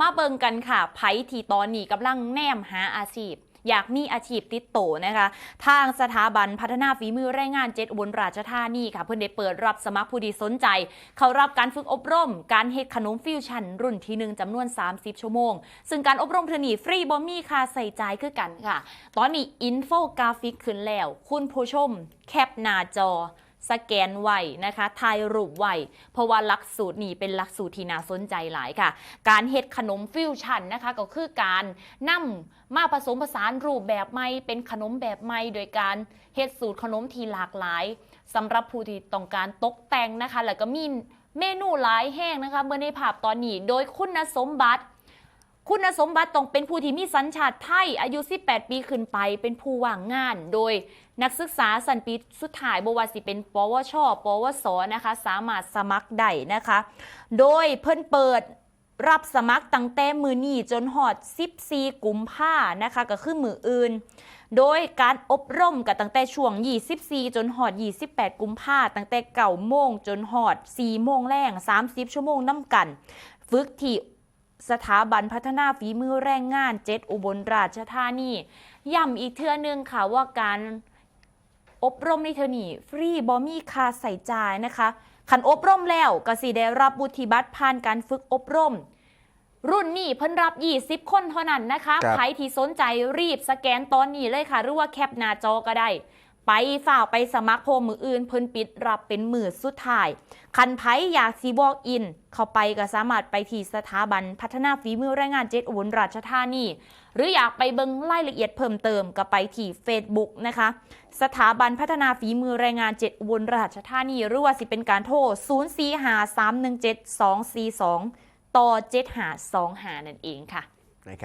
มาเบิงกันค่ะไผที่ตอนนี้กำลังแนมหาอาชีพ อยากมีอาชีพติดโตนะคะ ทางสถาบันพัฒนาฝีมือแรงงานเจ็ดอุบลราชธานีค่ะ เพื่อนได้เปิดรับสมัครผู้ที่สนใจ เขารับการฝึกอบรม การเฮ็ดขนมฟิวชั่น รุ่นที่หนึ่งจำนวน 30 ชั่วโมง ซึ่งการอบรมเทอนีฟรีบอมีค่าใส่ใจคือกันค่ะ ตอนนี้อินโฟกราฟิกขึ้นแล้ว คุณผู้ชม แคปหน้าจอ สแกนไว้นะคะถ่ายรูปไว้เพราะว่าหลักสูตรนี้เป็นหลักสูตรที่น่าสนใจหลายค่ะ การเฮ็ดขนมฟิวชั่นนะคะก็คือการนำมาผสมผสานรูปแบบใหม่เป็นขนมแบบใหม่โดยการเฮ็ดสูตรขนมที่หลากหลายสำหรับผู้ที่ต้องการตกแต่งนะคะ แล้วก็มีเมนูหลายแห้งนะคะเมื่อในภาพตอนนี้โดยคุณสมบัติ คุณสมบัติต้องเป็นผู้ที่มีสัญชาติไทย อายุ 18 ปีขึ้นไป เป็นผู้ว่างงาน โดยนักศึกษาสันปีสุดท้ายบวาสิเป็นปวช ปวส นะคะ สามารถสมัครได้นะคะ โดยเพิ่นเปิดรับสมัครตั้งแต่มือนี้จนหอด 14 กุมภานะคะ ก็คือมืออื่น โดยการอบรมกับตั้งแต่ช่วง 24 จนหอด 28 กุมภาตั้งแต่เก่าโมงจนหอด 4 โมงแรง 30 ชั่วโมงน้ำกัน ฝึกที่ สถาบันพัฒนาฝีมือแรงงานเจ็ดอุบลราชธานีย้ำอีกเทื่อนึงค่ะว่าการอบรมในเทอนี่ฟรีบอมีค่าใส่จ่ายนะคะขันอบรมแล้วก็สิได้รับบุธิบัตรผ่านการฝึกอบรม รุ่นนี้เพิ่นรับ 20 คนเท่านั้นนะคะครับใครที่สนใจรีบสแกนตอนนี้เลยค่ะ หรือว่าแคปหน้าจอก็ได้ ไปฝ่ากไปสมัครโพมืออื่น เพิ่นปิดรับเป็นมือสุดท้าย คันไผอยากซีบอกอิน เข้าไปก็สามารถไปที่สถาบันพัฒนาฝีมือแรงงานเจ็ดอุบลราชธานี หรืออยากไปเบิ่งรายละเอียดเพิ่มเติมก็ไปที่ Facebook นะคะ สถาบันพัฒนาฝีมือแรงงานเจ็ดอุบลราชธานี หรือว่าสิเป็นการโทร 045317242 ต่อ7525นั่นเองค่ะนะครับ